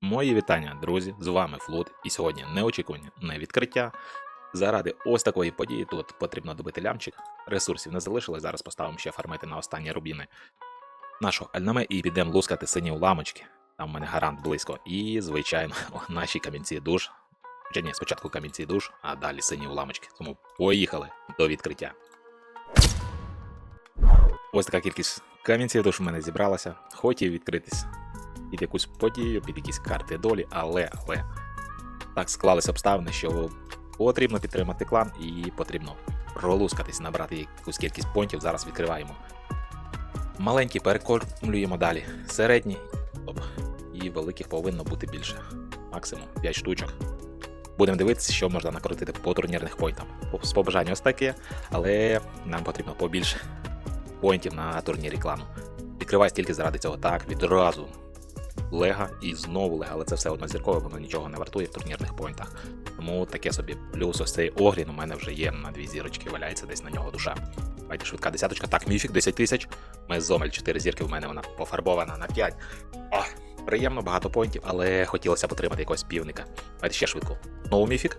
Мої вітання, друзі! З вами Флут, і сьогодні неочікувані не відкриття. Заради ось такої події тут потрібно добити лямчик. Ресурсів не залишилось, зараз поставимо ще фармити на останні рубіни нашого альнаме і підемо лускати сині уламочки. Там в мене гарант близько. І, звичайно, наші камінці душ. Чи ні, спочатку камінці душ, а далі сині уламочки. Тому поїхали до відкриття. Ось така кількість камінців душ у мене зібралася. Хотів відкритись під якусь подію, під якісь карти долі, але, але так склалися обставини, що потрібно підтримати клан і потрібно пролускатись, набрати якусь кількість понтів. Зараз відкриваємо. Маленькі перекормлюємо далі. Середні оп, і великих повинно бути більше. Максимум 5 штучок. Будемо дивитися, що можна накрутити по турнірних поінтам. З побажання ось таке, але нам потрібно побільше поінтів на турнірі клану. Відкривай тільки заради цього. Так, відразу Лега і знову Лега, але це все однозіркове, воно нічого не вартує в турнірних поінтах. Тому таке собі. Плюс ось цей Огрін у мене вже є на дві зірочки, валяється десь на нього душа. Давайте швидка десяточка. Так, міфік 10 тисяч. Ми зомель 4 зірки, в мене вона пофарбована на 5. О, приємно, багато поінтів, але хотілося б отримати якогось півника. Давайте ще швидко. Знову міфік.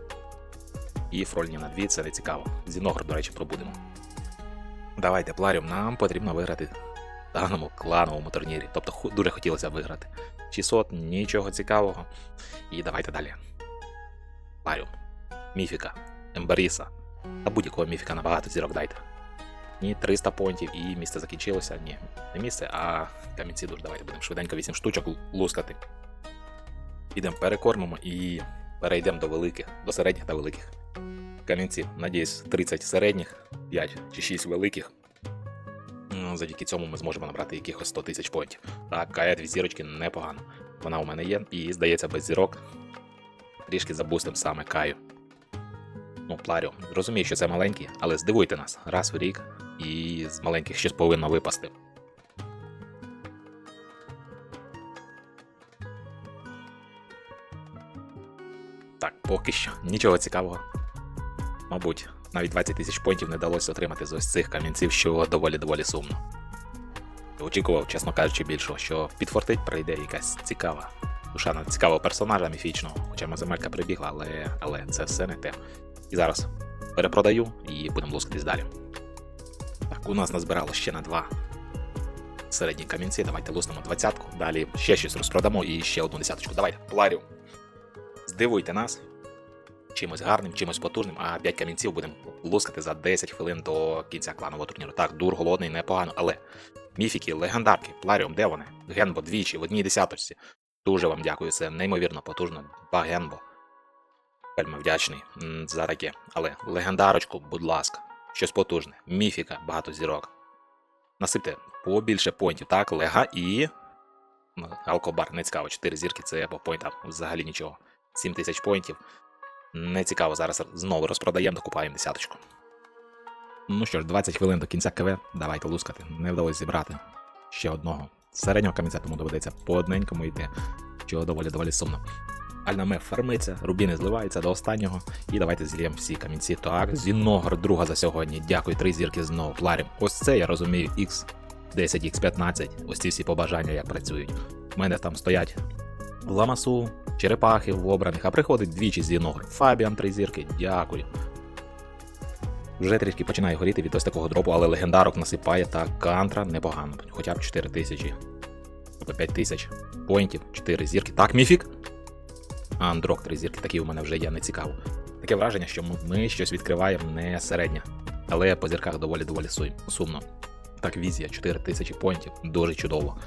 І фрольні на 2, це не цікаво. Зіногр, до речі, пробудемо. Давайте, Пларіум, нам потрібно виграти в даному клановому турнірі. Тобто дуже хотілося виграти. 600, нічого цікавого. І давайте далі. Парю, Міфіка, Ембаріса. Та будь-якого міфіка на багато зірок дайте. Ні, 300 понтів і місце закінчилося. Ні, не місце, а камінці душ. Давайте будемо швиденько 8 штучок лускати. Підемо перекормимо і перейдемо до великих, до середніх та великих камінців. Надіюсь, 30 середніх, 5 чи 6 великих. Завдяки цьому ми зможемо набрати якихось 100 тисяч понтів. Так, кая дві зірочки непогано. Вона у мене є, і здається, без зірок. Трішки забустим саме каю. Ну, Пларіо, розумію, що це маленький, але здивуйте нас раз в рік, і з маленьких щось повинно випасти. Так, поки що нічого цікавого. Мабуть, навіть 20 тисяч понтів не вдалося отримати з ось цих камінців, що доволі-доволі сумно. Очікував, чесно кажучи, більшого, що підфортить прийде якась цікава. Душа на цікавого персонажа міфічного, хоча Маземелька прибігла, але, але це все не те. І зараз перепродаю і будемо лускатись далі. Так, у нас назбирало ще на два середні камінці. Давайте луснемо двадцятку. Далі ще щось розпродамо і ще одну десяточку. Давайте, пларю. Здивуйте нас чимось гарним, чимось потужним, а 5 камінців будемо лускати за 10 хвилин до кінця кланового турніру. Так, дур голодний, непогано, але міфіки, легендарки, пларіум, де вони? Генбо двічі в одній десяточці. Дуже вам дякую, це неймовірно потужно. Два генбо. Вельми вдячний за таке. Але легендарочку, будь ласка, щось потужне. Міфіка, багато зірок. Насипте побільше поінтів. Так, лега і. Алкобар, не цікаво, 4 зірки це по поінтам взагалі нічого. 7 тисяч поінтів. Не цікаво, зараз знову розпродаємо, докупаємо десяточку. Ну що ж, 20 хвилин до кінця КВ, давайте лускати. Не вдалося зібрати ще одного середнього камінця, тому доведеться по одненькому йти, що доволі доволі сумно. Альнаме фармиться, рубіни зливаються до останнього. І давайте зільємо всі камінці. Так, Зіногр, друга за сьогодні. Дякую, три зірки знову пларім. Ось це я розумію, X10, X15. Ось ці всі побажання як працюють. У мене там стоять ламасу, черепахи в обраних, а приходить двічі Зіногр. Фабіан, три зірки, дякую. Вже трішки починає горіти від ось такого дропу, але легендарок насипає та кантра непогано. Хоча б 4 тисячі. Тобто 5 тисяч поінтів, 4 зірки. Так, міфік. Андрок 3 зірки, такі у мене вже є, не цікаво. Таке враження, що ми щось відкриваємо не середнє. Але по зірках доволі доволі сумно. Так, візія, 4 тисячі поінтів, дуже чудово.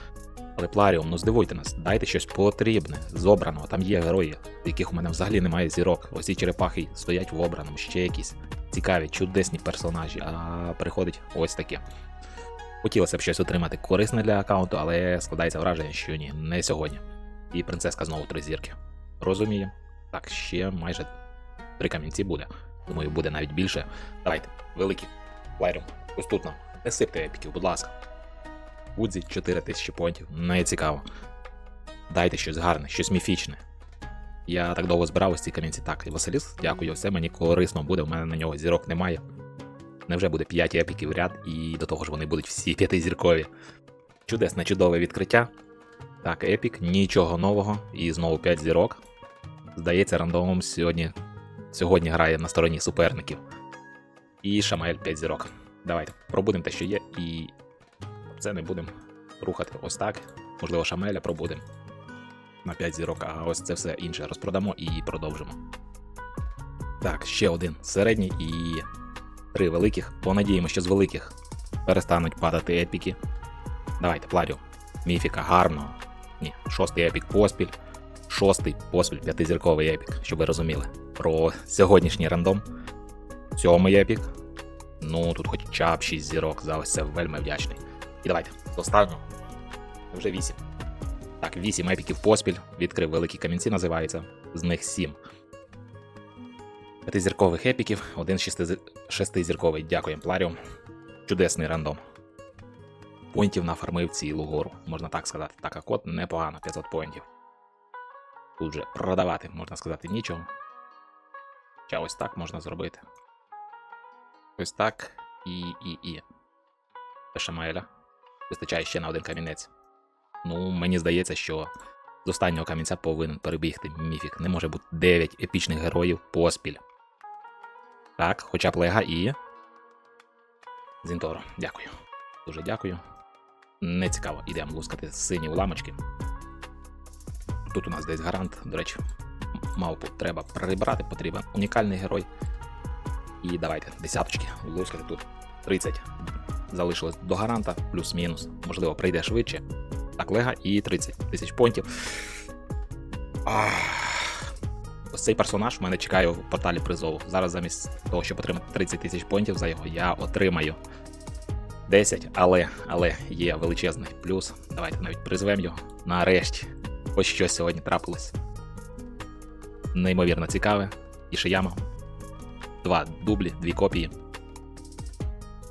Але Пларіум, ну здивуйте нас, дайте щось потрібне, з. Там є герої, яких у мене взагалі немає зірок. Ось ці черепахи стоять в обраному, ще якісь цікаві, чудесні персонажі, а приходить ось таке. Хотілося б щось отримати корисне для аккаунту, але складається враження, що ні, не сьогодні. І принцеска знову три зірки. Розумію. Так, ще майже три камінці буде. Думаю, буде навіть більше. Давайте, великий Лайрон, ось тут нам. Не сипте епіків, будь ласка. Вудзі 4000 понтів, не цікаво. Дайте щось гарне, щось міфічне. Я так довго збирав ось ці камінці. Так, і Василіс, дякую, все мені корисно буде, у мене на нього зірок немає. Невже буде 5 епіків ряд, і до того ж вони будуть всі п'ятизіркові. Чудесне, чудове відкриття. Так, Епік, нічого нового. І знову 5 зірок. Здається, рандомом сьогодні, сьогодні грає на стороні суперників. І Шамаель 5 зірок. Давайте пробудемо те, що є, і це не будемо рухати ось так. Можливо, Шамеля пробудемо на 5 зірок, а ось це все інше розпродамо і продовжимо. Так, ще один середній і три великих. Понадіємо, що з великих перестануть падати епіки. Давайте, Пладіо. Міфіка, гарно. Ні, шостий епік поспіль. Шостий поспіль п'ятизірковий епік, щоб ви розуміли. Про сьогоднішній рандом. Сьомий епік. Ну, тут хоча б 6 зірок, за ось це вельми вдячний. І давайте, останнього. Вже 8. Так, 8 епіків поспіль. Відкрив великі камінці, називається. З них 7. П'ятизіркових епіків, один шести- шестизірковий. Дякуємо, Пларіум. Чудесний рандом. Поінтів нафармив цілу гору, можна так сказати. Так, а код непогано, 500 поінтів. Тут же продавати, можна сказати, нічого. Хоча ось так можна зробити. Ось так і і і. Шамаеля. Вистачає ще на один камінець. Ну, мені здається, що з останнього камінця повинен перебігти міфік. Не може бути 9 епічних героїв поспіль. Так, хоча б Лега і. Зінторо, дякую. Дуже дякую. Не цікаво, ідемо лускати сині уламочки. Тут у нас десь гарант, до речі, мавпу треба прибрати, потрібен унікальний герой. І давайте, десяточки, лускати тут 30. Залишилось до гаранта, плюс-мінус. Можливо, прийде швидше. Так, лега і 30 тисяч понтів. Ось цей персонаж в мене чекає в порталі призову. Зараз замість того, щоб отримати 30 тисяч понтів за його, я отримаю 10, але, але є величезний плюс. Давайте навіть призвемо його. Нарешті. Ось що сьогодні трапилось. Неймовірно цікаве. Ішияма. Два дублі, дві копії.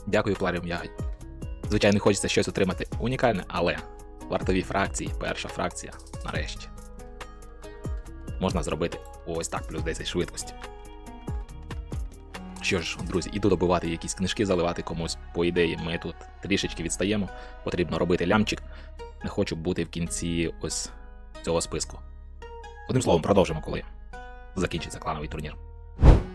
Дякую, Пларіум Ягодь. Звичайно, хочеться щось отримати унікальне, але вартові фракції, перша фракція, нарешті. Можна зробити ось так, плюс 10 швидкості. Що ж, друзі, іду добивати якісь книжки, заливати комусь. По ідеї, ми тут трішечки відстаємо. Потрібно робити лямчик. Не хочу бути в кінці ось цього списку. Одним словом, продовжимо, коли закінчиться клановий турнір.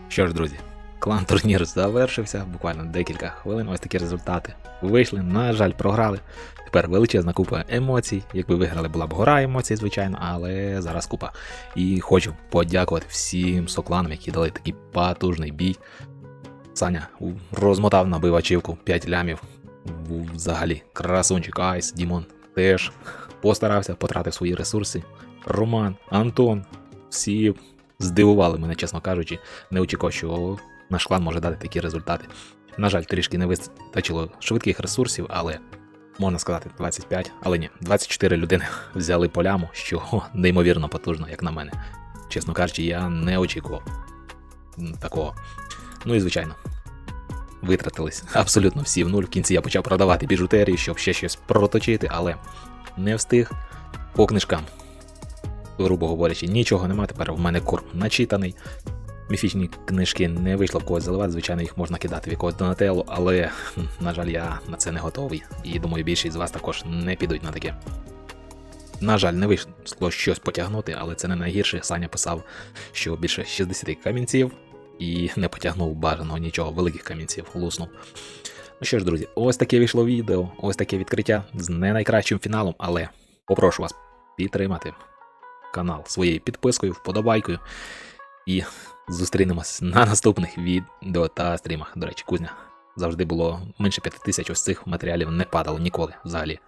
Що ж, друзі, клан турнір завершився, буквально декілька хвилин. Ось такі результати вийшли. На жаль, програли. Тепер величезна купа емоцій. Якби виграли, була б гора емоцій, звичайно, але зараз купа. І хочу подякувати всім сокланам, які дали такий потужний бій. Саня розмотав набив ачівку 5 лямів. Взагалі, красунчик Айс, Дімон теж постарався, потратив свої ресурси. Роман, Антон, всі здивували мене, чесно кажучи. Не очікував, що наш клан може дати такі результати. На жаль, трішки не вистачило швидких ресурсів, але можна сказати 25, але ні, 24 людини взяли по ляму, що неймовірно потужно, як на мене. Чесно кажучи, я не очікував такого. Ну і звичайно, витратились абсолютно всі в нуль. В кінці я почав продавати біжутерію, щоб ще щось проточити, але не встиг по книжкам. Грубо говорячи, нічого нема. Тепер в мене корм начитаний. Міфічні книжки не вийшло в когось заливати, звичайно, їх можна кидати в якогось Донателло, але, на жаль, я на це не готовий. І думаю, більшість з вас також не підуть на таке. На жаль, не вийшло щось потягнути, але це не найгірше. Саня писав, що більше 60 камінців і не потягнув бажаного нічого, великих камінців луснув. Ну що ж, друзі, ось таке вийшло відео, ось таке відкриття з не найкращим фіналом, але попрошу вас підтримати канал своєю підпискою, вподобайкою. І зустрінемось на наступних відео та стрімах. До речі, кузня завжди було менше 5 тисяч ось цих матеріалів не падало ніколи взагалі.